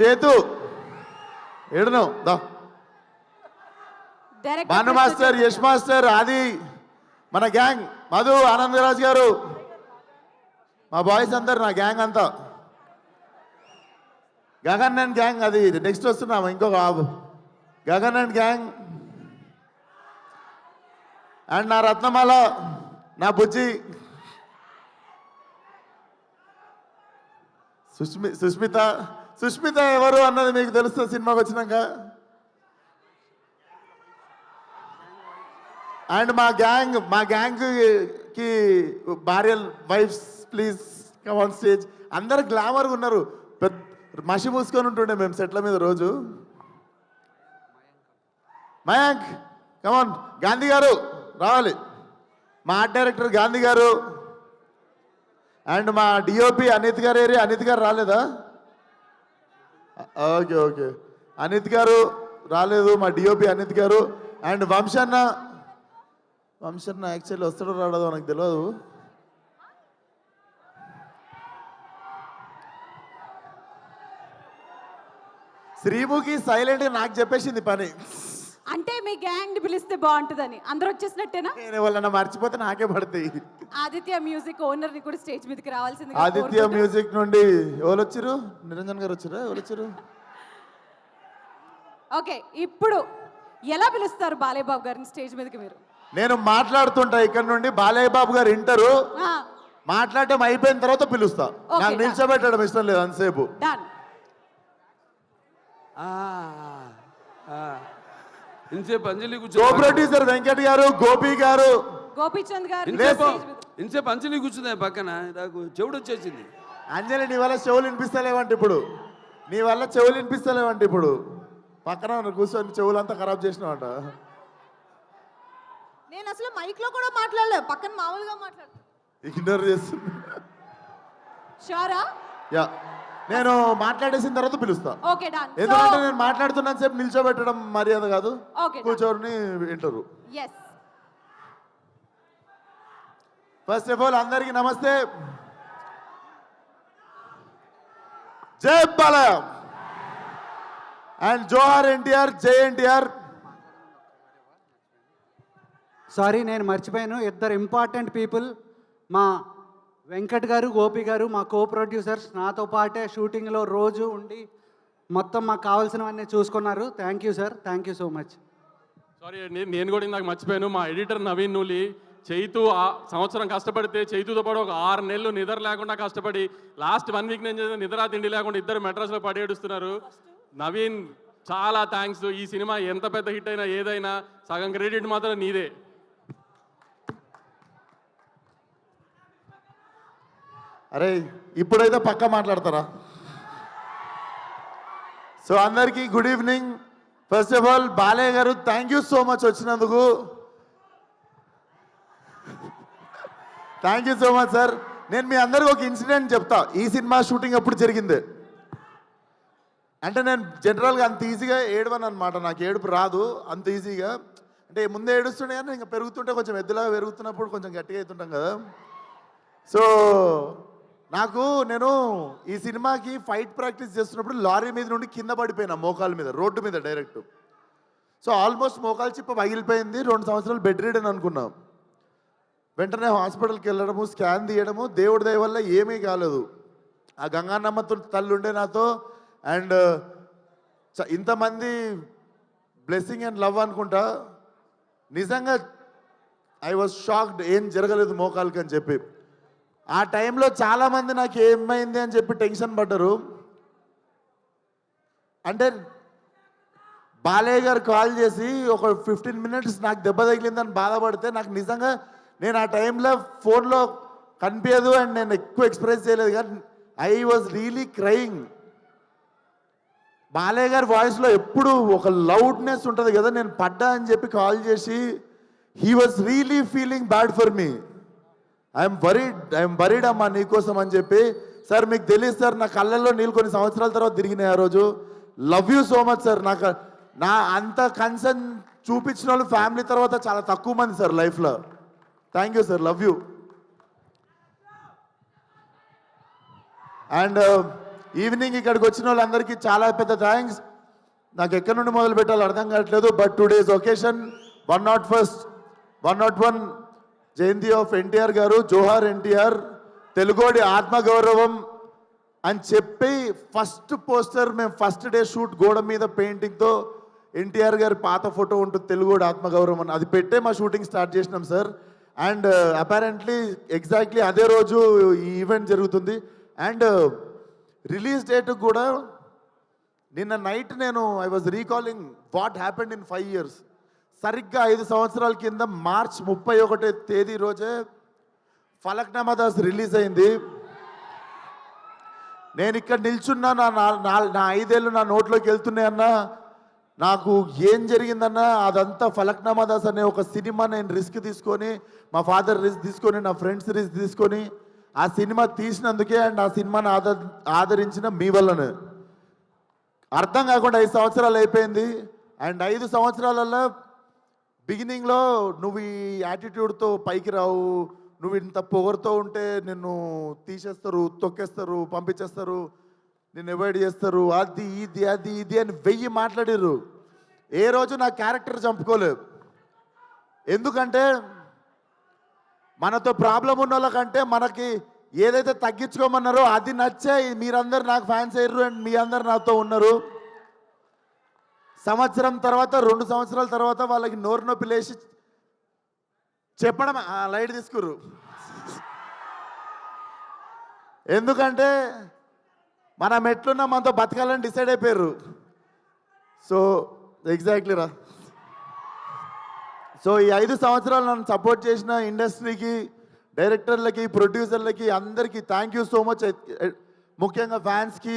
చేతు. ఏడును దా. భాను మాస్టర్ యష్ మాస్టర్ ఆది మన గ్యాంగ్ మధు ఆనందరాజ్ గారు. మా బాయ్స్ అందరు నా గ్యాంగ్ అంతా. గగన్ అండ్ గ్యాంగ్ అది నెక్స్ట్ వస్తున్నాము ఇంకొక బాబు గగన్ అండ్ గ్యాంగ్. అండ్ నా రత్నమాల నా బుజ్జి. సుష్మి సుష్మిత సుష్మిత ఎవరు అన్నది మీకు తెలుస్తుంది సినిమాకి వచ్చినాక? అండ్ మా గ్యాంగ్ మా గ్యాంగ్కి భార్య wives please come on stage అందరు గ్లామర్గా ఉన్నారు. పెద్ద మసి మూసుకొని ఉంటుండే మేము సెట్ల మీద రోజు. మయాంక్ కమాన్ గాంధీ గారు రావాలి. మా ఆర్ట్ డైరెక్టర్ గాంధీ గారు. అండ్ మా డిఓపి అనిత్ గారు ఏరి అనిత్ గారు రాలేదా? Okay okay. అనిత్ గారు రాలేదు మా డిఓపి అనిత్ గారు. అండ్ వంశన్న వంశన్న యాక్చువల్లీ వస్తాడో రాడదో నాకు తెలియదు శ్రీముఖి సైలెంట్గా నాకు చెప్పేసింది పని. అంటే మీ గ్యాంగ్ పిలిస్తే బాగుంటుందని. అందరూ వచ్చేసినట్టేనా? నేను వాళ్ళని మర్చిపోతే నాకే పడతాయి. ఆదిత్య మ్యూజిక్ ఓనర్ని కూడా స్టేజ్ మీదకి రావాల్సింది ఆదిత్య మ్యూజిక్ నుండి ఎవరు వచ్చారు నిరంజన్ గారు వచ్చారా ఎవరు వచ్చారు ఓకే ఇప్పుడు ఎలా పిలుస్తారు బాలేబాబు గారిని స్టేజ్ మీదకి మీరు? నేను మాట్లాడుతుంటా ఇక్కడ నుండి బాలయ్య బాబు గారు వింటారు ఆ, మాట్లాడటం అయిపోయిన తర్వాత పిలుస్తా. నాకు. నిల్చోబెట్టడం ఇష్టం లేదు అంతసేపు. డన్ ఆ, ఆ. ఇంతసేపు అంజలి కూర్చో ప్రొడ్యూసర్ వెంకట్ గారు గోపి గారు. గోపీచంద్ గారు ఇంతసేపు అంజలి కూర్చుంది పక్కన నాకు చెవుడు వచ్చేసింది. అంజలి నీ వల్ల చెవులు వినిపిస్తలేవంట ఇప్పుడు. నీ వల్ల చెవులు వినిపిస్తలేవంట ఇప్పుడు. పక్కన కూర్చొని చెవులంతా ఖరాబ్ చేసినావంట. నేను అసలు మైక్లో కూడా మాట్లాడలేదు పక్కన మామూలుగా మాట్లాడు ఇగ్నోర్ చేస్తుంది షూరా? యా. నేను మాట్లాడేసిన తర్వాత పిలుస్తా. ఓకే డన్ ఎందుకంటే నేను మాట్లాడుతున్నాను సేపు నిల్చోబెట్టడం మర్యాద కాదు. కూర్చొని వింటారు. ఎస్ ఫస్ట్ ఆఫ్ ఆల్ అందరికీ నమస్తే. జై బాలయ్య అండ్ జోహార్ ఎన్టీఆర్ జై ఎన్టీఆర్ సారీ నేను మర్చిపోయాను. ఇద్దరు ఇంపార్టెంట్ పీపుల్ మా వెంకట్ గారు గోపి గారు మా కో ప్రొడ్యూసర్స్ నాతో పాటే షూటింగ్లో రోజు ఉండి మొత్తం మాకు కావాల్సినవన్నీ చూసుకున్నారు. Thank you sir thank you so much sorry నేను నేను కూడా ఇందాక మర్చిపోయాను. మా ఎడిటర్ నవీన్ నూలి చైతు ఆ సంవత్సరం కష్టపడితే చైతుతో పాటు ఒక ఆరు నెలలు నిద్ర లేకుండా కష్టపడి లాస్ట్ వన్ వీక్ నేను చేసిన నిద్ర తిండి లేకుండా ఇద్దరు మెడ్రాస్లో పడేడుస్తున్నారు నవీన్ చాలా థ్యాంక్స్ ఈ సినిమా ఎంత పెద్ద హిట్ అయినా ఏదైనా సగం క్రెడిట్ మాత్రం నీదే. అరే ఇప్పుడైతే పక్క మాట్లాడతారా? సో అందరికీ good evening. First of all Balayya గారు థ్యాంక్ యూ సో మచ్ వచ్చినందుకు. Thank you so much sir నేను మీ అందరికి ఒక ఇన్సిడెంట్ చెప్తా. ఈ సినిమా షూటింగ్ ఎప్పుడు జరిగింది? అంటే నేను జనరల్గా అంత ఈజీగా ఏడవను అనమాట నాకు ఏడుపు రాదు. అంత ఈజీగా. అంటే ముందే ఏడుస్తుండే కానీ ఇంకా పెరుగుతుంటే కొంచెం ఎద్దులాగా పెరుగుతున్నప్పుడు కొంచెం గట్టిగా అవుతుంటాం కదా. సో నాకు నేను ఈ సినిమాకి ఫైట్ ప్రాక్టీస్ చేస్తున్నప్పుడు లారీ మీద నుండి కింద పడిపోయినా మోకాల మీద రోడ్డు మీద డైరెక్ట్. సో ఆల్మోస్ట్ మోకాలు చిప్ప పగిలిపోయింది. రెండు సంవత్సరాలు బెడ్ రీడ్ అనుకున్నాం. వెంటనే హాస్పిటల్కి వెళ్ళడము స్కాన్ తీయడము దేవుడి దయ వల్ల ఏమీ కాలేదు. ఆ గంగానమ్మ తల్లి ఉండే నాతో అండ్ ఇంతమంది బ్లెస్సింగ్ అండ్ లవ్ అనుకుంటా నిజంగా ఐ వాజ్ షాక్డ్ ఏం జరగలేదు మోకాలకి అని చెప్పి. ఆ టైంలో చాలామంది నాకు ఏమైంది అని చెప్పి టెన్షన్ పడ్డరు. అంటే బాలయ్య గారు కాల్ చేసి ఒక ఫిఫ్టీన్ మినిట్స్ నాకు దెబ్బ తగిలిందని బాధపడితే నాకు నిజంగా నేను ఆ టైంలో ఫోన్లో కనిపించదు అండ్ నేను ఎక్కువ ఎక్స్ప్రెస్ చేయలేదు కానీ I was really crying. Balayya గారి వాయిస్లో ఎప్పుడు ఒక లౌడ్నెస్ ఉంటుంది కదా నేను పడ్డా అని చెప్పి కాల్ చేసి he was really feeling bad for me I'm worried I'm worried అమ్మా నీకోసం అని చెప్పి సార్ మీకు తెలియదు సార్ నా కళ్ళల్లో నీళ్ళు కొన్ని సంవత్సరాల తర్వాత తిరిగినాయి ఆ రోజు. Love you so much sir నాకు నా అంత కన్సర్న్ చూపించిన వాళ్ళు ఫ్యామిలీ తర్వాత చాలా తక్కువ మంది సార్ లైఫ్లో thank you sir love you and evening ఇక్కడికి వచ్చిన వాళ్ళందరికీ చాలా పెద్ద థ్యాంక్స్ నాకు ఎక్కడి నుండి మొదలు పెట్టాలో అర్థం కావట్లేదు but today's occasion one not first one not one jayanti of NTR గారు జోహార్ ఎన్టీఆర్ తెలుగోడి ఆత్మగౌరవం అని చెప్పి ఫస్ట్ పోస్టర్ మేము ఫస్ట్ డే షూట్ గోడ మీద పెయింటింగ్తో ఎన్టీఆర్ గారి పాత ఫోటో ఉంటుంది తెలుగోడి ఆత్మగౌరవం అని. అది పెట్టే మా షూటింగ్ స్టార్ట్ చేసినాం సార్ అండ్ అపారెంట్లీ ఎగ్జాక్ట్లీ అదే రోజు ఈ ఈవెంట్ జరుగుతుంది. అండ్ రిలీజ్ డేట్ కూడా నిన్న నైట్ నేను I was recalling what happened in five years సరిగ్గా ఐదు సంవత్సరాల కింద మార్చ్ ముప్పై ఒకటే తేదీ రోజే ఫలక్నామా దాస్ రిలీజ్ అయింది. నేను ఇక్కడ నిల్చున్నా నా నా- నా ఐదేళ్ళు నా నోట్లోకి వెళ్తున్నాయన్నా నాకు ఏం జరిగిందన్నా అదంతా ఫలక్నామా దాస్ అనే ఒక సినిమా నేను రిస్క్ తీసుకొని మా ఫాదర్ రిస్క్ తీసుకొని నా ఫ్రెండ్స్ రిస్క్ తీసుకొని ఆ సినిమా తీసినందుకే అండ్ ఆ సినిమాని ఆద ఆదరించిన మీ వల్లనే. అర్థం కాకుండా ఐదు సంవత్సరాలు అయిపోయింది. అండ్ ఐదు సంవత్సరాలలో బిగినింగ్లో నువ్వు ఈ యాటిట్యూడ్తో పైకి రావు. నువ్వు ఇంత పొగరుతో ఉంటే నిన్ను తీసేస్తారు తొక్కేస్తారు పంపించేస్తారు. నిన్ను అవాయిడ్ చేస్తారు? అది ఇది అది ఇది అని వెయ్యి మాట్లాడారు ఏ రోజు నా క్యారెక్టర్ చంపుకోలేదు. ఎందుకంటే మనతో ప్రాబ్లం ఉన్న వాళ్ళకంటే మనకి ఏదైతే తగ్గించుకోమన్నారో అది నచ్చే మీరందరు నాకు ఫ్యాన్స్ అయ్యారు అండ్ మీ అందరు నాతో ఉన్నారు. సంవత్సరం తర్వాత రెండు సంవత్సరాల తర్వాత వాళ్ళకి నోరు నొప్పి లేచి చెప్పడం ఆ, లైట్ తీసుకురు ఎందుకంటే మనం ఎట్లున్నా మనతో బతకాలని డిసైడ్ అయిపోయారు. సో ఎగ్జాక్ట్లీ రా. సో ఈ ఐదు సంవత్సరాలు నన్ను సపోర్ట్ చేసిన ఇండస్ట్రీకి డైరెక్టర్లకి ప్రొడ్యూసర్లకి అందరికీ థ్యాంక్ యూ సో మచ్ ముఖ్యంగా ఫ్యాన్స్కి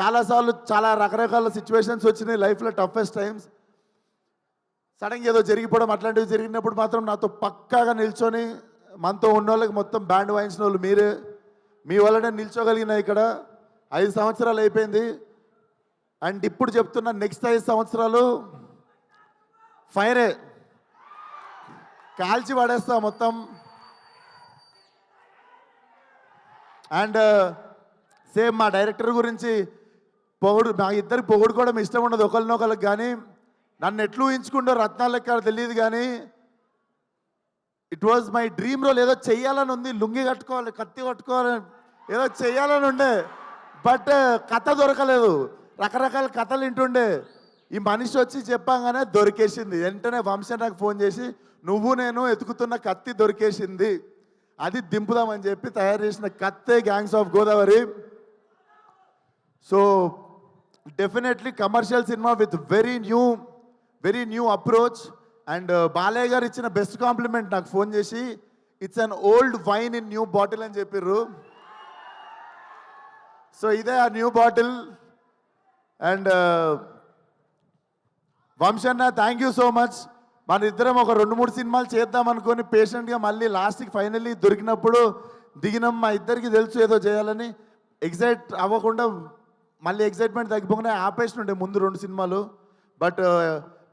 చాలాసార్లు చాలా రకరకాల సిచ్యువేషన్స్ వచ్చినాయి లైఫ్లో టఫెస్ట్ టైమ్స్ సడన్గా ఏదో జరిగిపోవడం అట్లాంటివి జరిగినప్పుడు మాత్రం నాతో పక్కాగా నిల్చొని మనతో ఉన్న వాళ్ళకి మొత్తం బ్యాండ్ వాయించిన వాళ్ళు మీరే. మీ వల్లనే నిల్చోగలిగిన ఇక్కడ. ఐదు సంవత్సరాలు అయిపోయింది. అండ్ ఇప్పుడు చెప్తున్న నెక్స్ట్ ఐదు సంవత్సరాలు ఫైరే. కాల్చి పడేస్తా మొత్తం. అండ్ సేమ్ మా డైరెక్టర్ గురించి పొగుడు మా ఇద్దరికి మీ ఇష్టం ఉండదు ఒకరినొకరికి కానీ. నన్ను ఎట్లు ఊహించుకుంటో రత్నాలు లెక్క తెలియదు కానీ. It was my dream role ఏదో చెయ్యాలని ఉంది లుంగి కట్టుకోవాలి కత్తి కట్టుకోవాలి ఏదో చెయ్యాలని ఉండే. బట్ కథ దొరకలేదు. రకరకాల కథలు వింటుండే. ఈ మనిషి వచ్చి చెప్పంగానే దొరికేసింది. వెంటనే వంశ నాకు ఫోన్ చేసి నువ్వు నేను ఎతుకుతున్న కత్తి దొరికేసింది. అది దింపుదామని చెప్పి తయారు చేసిన కత్తే gangs of Godavari so definitely commercial cinema with very new very new approach and Balayya గారు ఇచ్చిన బెస్ట్ కాంప్లిమెంట్ నాకు ఫోన్ చేసి it's an old wine in new bottle అని చెప్పిర్రు. సో ఇదే ఆ న్యూ బాటిల్ అండ్ వంశన్న థ్యాంక్ యూ సో మచ్ మన ఇద్దరం ఒక రెండు మూడు సినిమాలు చేద్దాం అనుకొని పేషెంట్గా మళ్ళీ లాస్ట్కి ఫైనల్లీ దొరికినప్పుడు దిగినాం. మా ఇద్దరికి తెలుసు ఏదో చేయాలని. ఎగ్జైట్ అవ్వకుండా మళ్ళీ ఎగ్జైట్మెంట్ తగ్గిపోకుండా ఆపేషన్ ఉండే ముందు రెండు సినిమాలు. బట్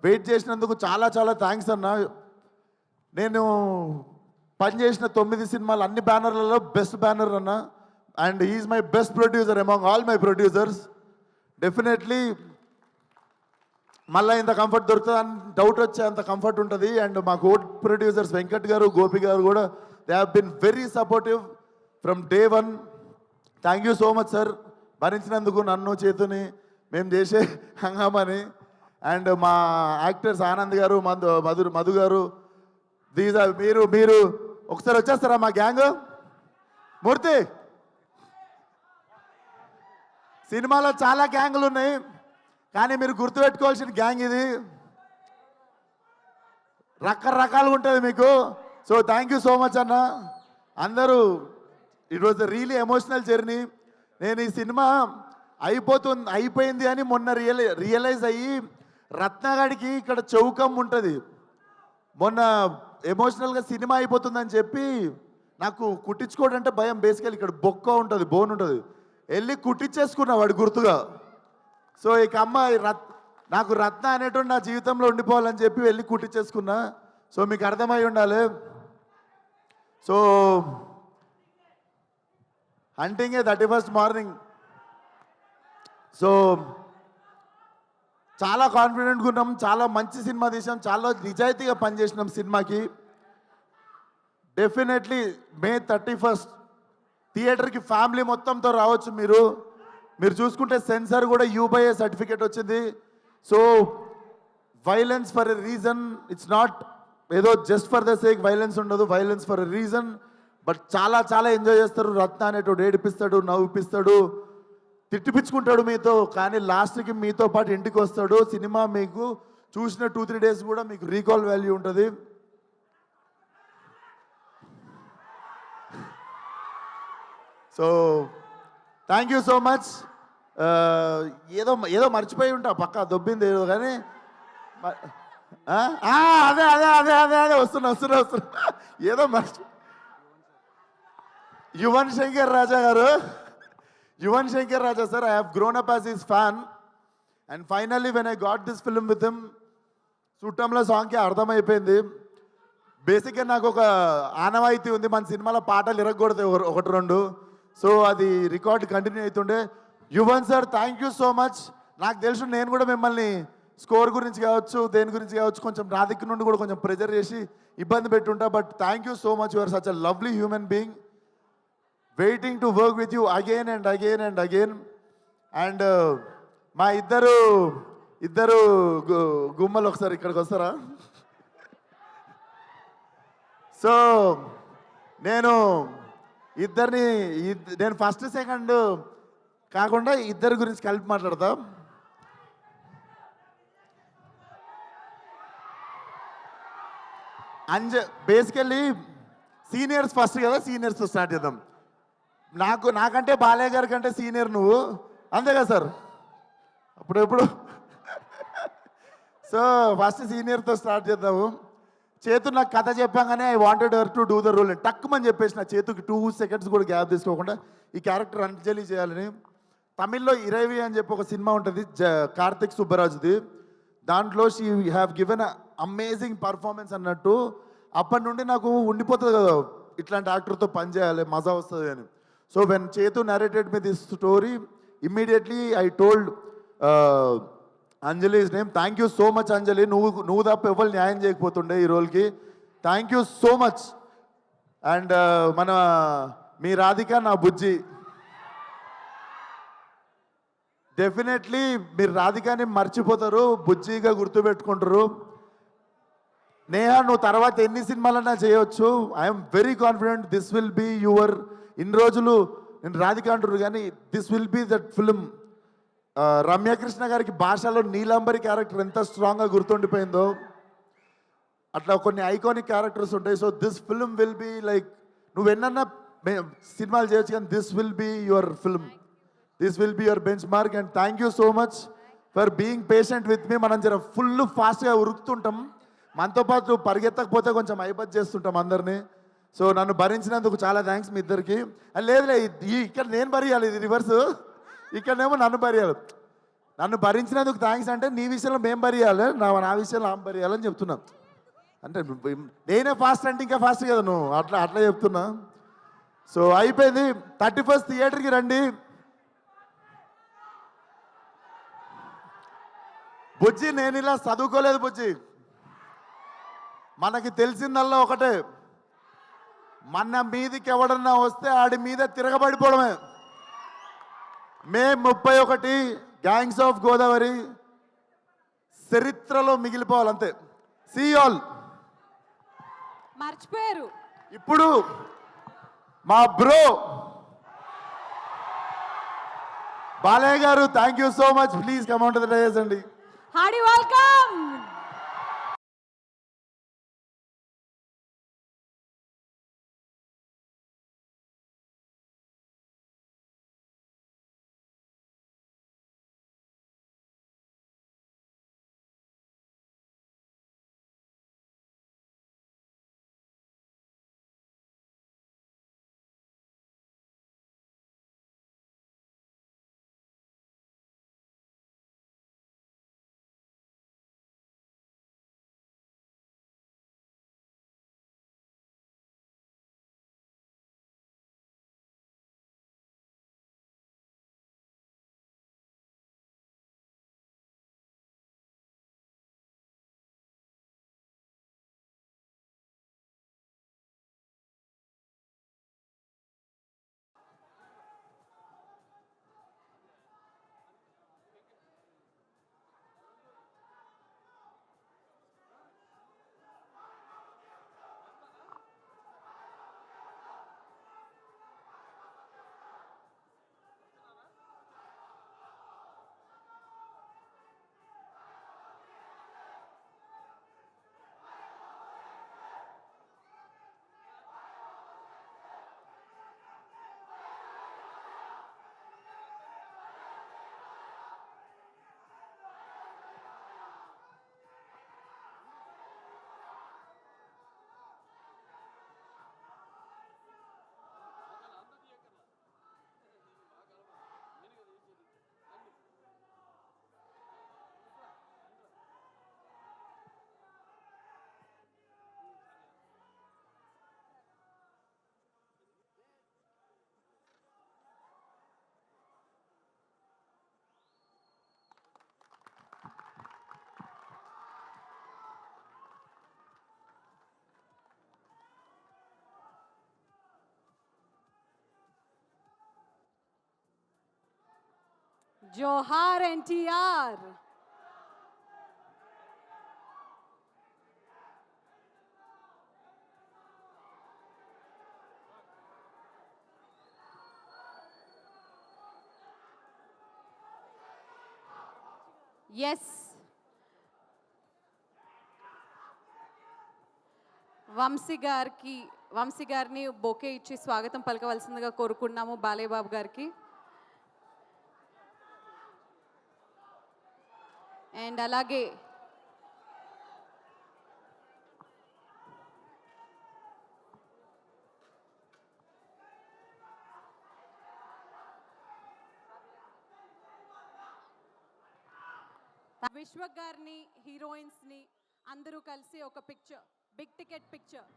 వెయిట్ uh, చేసినందుకు చాలా చాలా థ్యాంక్స్ అన్న. నేను పనిచేసిన తొమ్మిది సినిమాలు అన్ని బ్యానర్లలో బెస్ట్ బ్యానర్ అన్నా. And is my best producer among all my producers definitely మళ్ళీ ఇంత కంఫర్ట్ దొరుకుతుంది అని డౌట్ వచ్చే అంత కంఫర్ట్ ఉంటుంది. అండ్ మా కో ప్రొడ్యూసర్స్ వెంకట్ గారు గోపి గారు కూడా they have been very supportive from day one thank you so much sir భరించినందుకు నన్ను చేతుని మేము చేసే హంగామని. అండ్ మా యాక్టర్స్ ఆనంద్ గారు మధు మధు మధు గారు దీస్ ఆర్ మీరు మీరు ఒకసారి వచ్చేస్తారా మా గ్యాంగ్ మూర్తి! సినిమాలో చాలా గ్యాంగులు ఉన్నాయి. కానీ మీరు గుర్తుపెట్టుకోవాల్సిన గ్యాంగ్ ఇది. రకరకాలుగా ఉంటుంది మీకు. So thank you so much అన్న. అందరూ it was really emotional journey నేను ఈ సినిమా అయిపోతుంది అయిపోయింది అని మొన్న రియల్ రియలైజ్ అయ్యి రత్నగాడికి ఇక్కడ చౌకం ఉంటుంది. మొన్న ఎమోషనల్గా సినిమా అయిపోతుందని చెప్పి నాకు కుట్టించుకోవడం అంటే భయం. బేసికల్ ఇక్కడ బొక్క ఉంటుంది బోన్ ఉంటుంది. వెళ్ళి కుట్టించేసుకున్నా వాడు గుర్తుగా. సో ఇక అమ్మాయి రత్ నాకు రత్న అనేటువంటి నా జీవితంలో ఉండిపోవాలని చెప్పి వెళ్ళి కుట్టించేసుకున్నా. సో మీకు అర్థమై ఉండాలి. So hunting a thirty first morning. So చాలా కాన్ఫిడెంట్గా ఉన్నాం చాలా మంచి సినిమా తీసాం చాలా నిజాయితీగా పనిచేసినాం సినిమాకి. Definitely may thirty first. థియేటర్కి ఫ్యామిలీ మొత్తంతో రావచ్చు మీరు. మీరు చూసుకుంటే సెన్సార్ కూడా యూబైఏ సర్టిఫికేట్ వచ్చింది. So violence for a reason it's not ఏదో just for the sake violence ఉండదు violence for a reason but చాలా చాలా ఎంజాయ్ చేస్తారు. రత్న అనేటోడు ఏడిపిస్తాడు నవ్విపిస్తాడు తిట్టిపించుకుంటాడు మీతో. కానీ లాస్ట్కి మీతో పాటు ఇంటికి వస్తాడు సినిమా మీకు చూసిన టూ త్రీ డేస్ కూడా మీకు రీకాల్ వాల్యూ ఉంటుంది. So thank you so much ఏదో ఏదో మర్చిపోయి ఉంటా పక్క దొబ్బింది ఏదో కానీ. అదే అదే అదే అదే అదే వస్తున్నా వస్తున్నా వస్తున్నా. ఏదో మర్చి యువన్ శంకర్ రాజా గారు. Yuvan Shankar Raja sir I have grown up as his fan and finally when I got this film with him చుట్టంలో సాంగ్కి అర్థమైపోయింది. బేసిక్గా నాకు ఒక ఆనవాయితీ ఉంది. మన సినిమాలో పాటలు ఇరగకూడదు ఒకటి రెండు. సో అది రికార్డ్ కంటిన్యూ అవుతుండే. Yuvan sir thank you so much నాకు తెలుసు నేను కూడా మిమ్మల్ని స్కోర్ గురించి కావచ్చు దేని గురించి కావచ్చు కొంచెం నా దగ్గర నుండి కూడా కొంచెం ప్రెజర్ చేసి ఇబ్బంది పెట్టుంటా. But thank you so much your such a lovely human being waiting to work with you again and again and again and మా ఇద్దరు ఇద్దరు గుమ్మలు ఒకసారి ఇక్కడికి వస్తారా? సో నేను ఇద్దరిని ఇద్- నేను ఫస్ట్ సెకండ్ కాకుండా ఇద్దరి గురించి కలిపి మాట్లాడతాం. అంజ బేసికల్లీ సీనియర్స్ ఫస్ట్ కదా సీనియర్స్తో స్టార్ట్ చేద్దాం. నాకు నాకంటే బాలయ్య గారి కంటే సీనియర్ నువ్వు. అంతే కదా సార్? అప్పుడెప్పుడు? సో ఫస్ట్ సీనియర్తో స్టార్ట్ చేద్దాము. చేతు నాకు కథ చెప్పాగానే I wanted her to do the role టక్కుమని చెప్పేసి నా చేతుకి టూ సెకండ్స్ కూడా గ్యాప్ తీసుకోకుండా ఈ క్యారెక్టర్ అంజలి చేయాలని. తమిళ్ళో ఇరవి అని చెప్పి ఒక సినిమా ఉంటుంది జ కార్తిక్ సుబ్బరాజుది. దాంట్లో she have given amazing performance అన్నట్టు. అప్పటి నుండి నాకు ఉండిపోతుంది కదా ఇట్లాంటి యాక్టర్తో పనిచేయాలి మజా వస్తుంది అని. So when Chetu narrated me this story immediately I told Anjali is name. Thank you so much Anjali. నువ్వు నువ్వు తప్ప ఎవరు న్యాయం చేయకపోతుండే ఈ రోల్కి. Thank you so much and మన మీ రాధిక నా బుజ్జి. డెఫినెట్లీ మీరు రాధికాని మర్చిపోతారు బుజ్జిగా గుర్తుపెట్టుకుంటారు. నేహా నువ్వు తర్వాత ఎన్ని సినిమాలన్నా చేయొచ్చు. I'm very confident this will be your ఇన్ని రోజులు నేను రాధిక అంటారు కానీ this will be that film Ramya Krishna గారికి భాషలో నీలాంబరి క్యారెక్టర్ ఎంత స్ట్రాంగ్గా గుర్తుండిపోయిందో. అట్లా కొన్ని ఐకానిక్ క్యారెక్టర్స్ ఉంటాయి. So this film will be like నువ్వు ఎన్నన్నా సినిమాలు చేయొచ్చు కానీ this will be your film this will be your benchmark and thank you so much for being patient with me మనం జర ఫుల్ ఫాస్ట్గా ఉరుకుతుంటాం. మనతో పాటు పరిగెత్తకపోతే కొంచెం ఐబత్ చేస్తుంటాం అందరినీ. సో నన్ను భరించినందుకు చాలా థ్యాంక్స్ మీ ఇద్దరికి. లేదులే ఇక్కడ నేను భరియాలి ఇది రివర్స్ ఇక్కడనేమో నన్ను భరియాలి నన్ను భరించినందుకు థ్యాంక్స్ అంటే నీ విషయంలో మేము భరియాలి నా నా విషయంలో ఆమె భరియాలని చెప్తున్నా. అంటే నేనే ఫాస్ట్ అంటే ఇంకా ఫాస్ట్ కదా నువ్వు? అట్లా అట్లా చెప్తున్నా. సో అయిపోయింది. థర్టీ ఫస్ట్ థియేటర్కి రండి. బుజ్జి నేను ఇలా చదువుకోలేదు బుజ్జి. మనకి తెలిసిందల్లా ఒకటే. మన మీదకి ఎవడన్నా వస్తే ఆడి మీద తిరగబడిపోవడమే. మే ముప్పై ఒకటి గ్యాంగ్స్ ఆఫ్ గోదావరి చరిత్రలో మిగిలిపోవాలంతే సీ ఆల్ మర్చిపోయారు. ఇప్పుడు మా బ్రో బాలయ్య గారు thank you so much please comment అండి. హార్డీ వెల్కమ్ జోహార్ ఎన్టీఆర్ ఎస్ వంశీ గారికి వంశీ గారిని బొకే ఇచ్చి స్వాగతం పలకవలసిందిగా కోరుకున్నాము బాలయ్యబాబు గారికి. అండ్ అలాగే విశ్వ గారిని హీరోయిన్స్ని అందరూ కలిసి ఒక పిక్చర్ బిగ్ టికెట్ పిక్చర్